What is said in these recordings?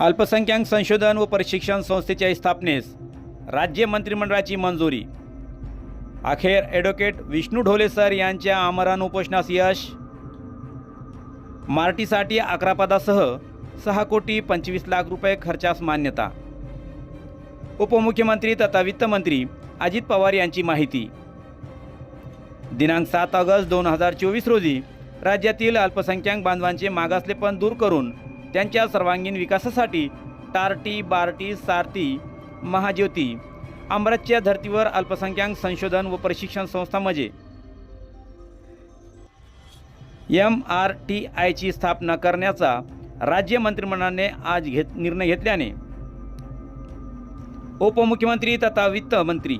अल्पसंख्याक संशोधन व प्रशिक्षण संस्थेच्या स्थापनेस राज्य मंत्रिमंडळाची मंजुरी. अखेर ॲडव्होकेट विष्णू ढोले सर यांच्या आमरण उपोषणास यश. मार्टीसाठी अकरा पदासह सहा कोटी पंचवीस लाख रुपये खर्चास मान्यता. उपमुख्यमंत्री तथा वित्तमंत्री अजित पवार यांची माहिती. दिनांक सात ऑगस्ट दोन हजार चोवीस रोजी राज्यातील अल्पसंख्याक बांधवांचे मागासलेपण दूर करून त्यांच्या सर्वांगीण विकासासाठी टारटी बार्टी सारथी महाज्योती अमृतच्या धर्तीवर अल्पसंख्याक संशोधन व प्रशिक्षण संस्था म्हणजे एम आर टी आयची स्थापना करण्याचा राज्य मंत्रिमंडळाने आज घेत निर्णय घेतल्याने उपमुख्यमंत्री तथा वित्त मंत्री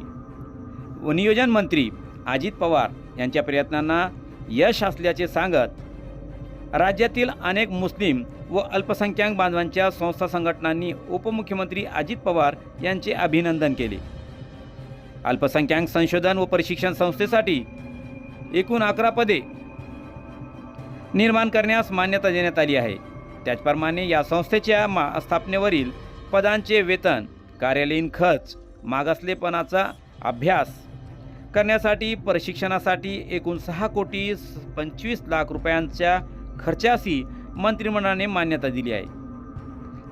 व नियोजन मंत्री अजित पवार यांच्या प्रयत्नांना यश असल्याचे सांगत राज्यातील अनेक मुस्लिम व अल्पसंख्याक बांधवांच्या संस्था संघटनांनी उपमुख्यमंत्री अजित पवार यांचे अभिनंदन केले. अल्पसंख्याक संशोधन व प्रशिक्षण संस्थेसाठी एकूण अकरा पदे निर्माण करण्यास मान्यता देण्यात आली आहे. त्याचप्रमाणे या संस्थेच्या मा स्थापनेवरील पदांचे वेतन कार्यालयीन खर्च मागासलेपणाचा अभ्यास करण्यासाठी प्रशिक्षणासाठी एकूण सहा कोटी पंचवीस लाख रुपयांच्या खर्चाशी मंत्रिमंडळाने मान्यता दिली आहे.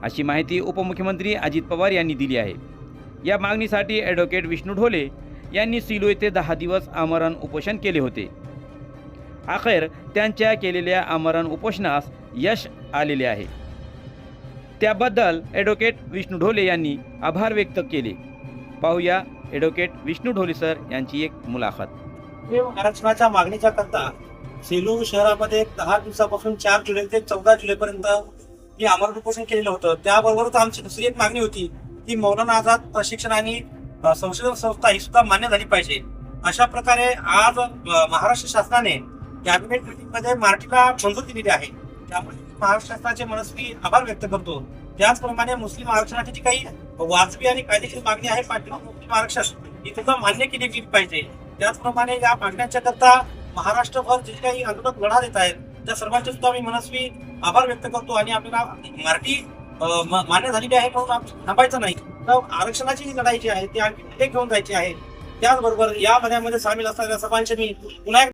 अशी माहिती उपमुख्यमंत्री अजित पवार यांनी दिली आहे. या मागणीसाठी ॲडव्होकेट विष्णू ढोले यांनी सिलो येथे दहा दिवस आमरण उपोषण केले होते. अखेर त्यांच्या केलेल्या आमरण उपोषणास यश आलेले आहे. त्याबद्दल ॲडव्होकेट विष्णू ढोले यांनी आभार व्यक्त केले. पाहूया ॲडव्होकेट विष्णू ढोले सर यांची एक मुलाखत. आरक्षणाच्या मागणीच्या करता सेलू शहरामध्ये दहा दिवसापासून चार जुलै ते चौदा जुलैपर्यंत मी आमरण उपोषण केलेलं होतं. त्याबरोबरच आमची दुसरी एक मागणी होती की मौलाना आझाद प्रशिक्षण आणि संशोधन संस्था ही सुद्धा मान्य झाली पाहिजे. अशा प्रकारे आज महाराष्ट्र शासनाने कॅबिनेटमध्ये मराठीला मंजुरी दिलेली आहे. त्यामुळे महाराष्ट्र शासनाचे मनस्वी आभार व्यक्त करतो. त्याचप्रमाणे मुस्लिम आरक्षणाची जी काही वाजवी आणि कायदेशीर मागणी आहे पाठिंबा मुस्लिम आरक्षण ही सुद्धा मान्य केली गेली पाहिजे. त्याचप्रमाणे या मागण्यांच्या करता महाराष्ट्रभर जे काही आंदोलक लढा देत आहेत त्या सर्वांचे सुद्धा मी मनस्वी आभार व्यक्त करतो आणि आपल्याला मराठी मान्य झालेली आहे म्हणून आपण थांबायचं नाही. तर आरक्षणाची जी लढाई जी आहे ती आणखी घेऊन जायची आहे. त्याचबरोबर या मध्यामध्ये सामील असणाऱ्या सर्वांचे मी पुन्हा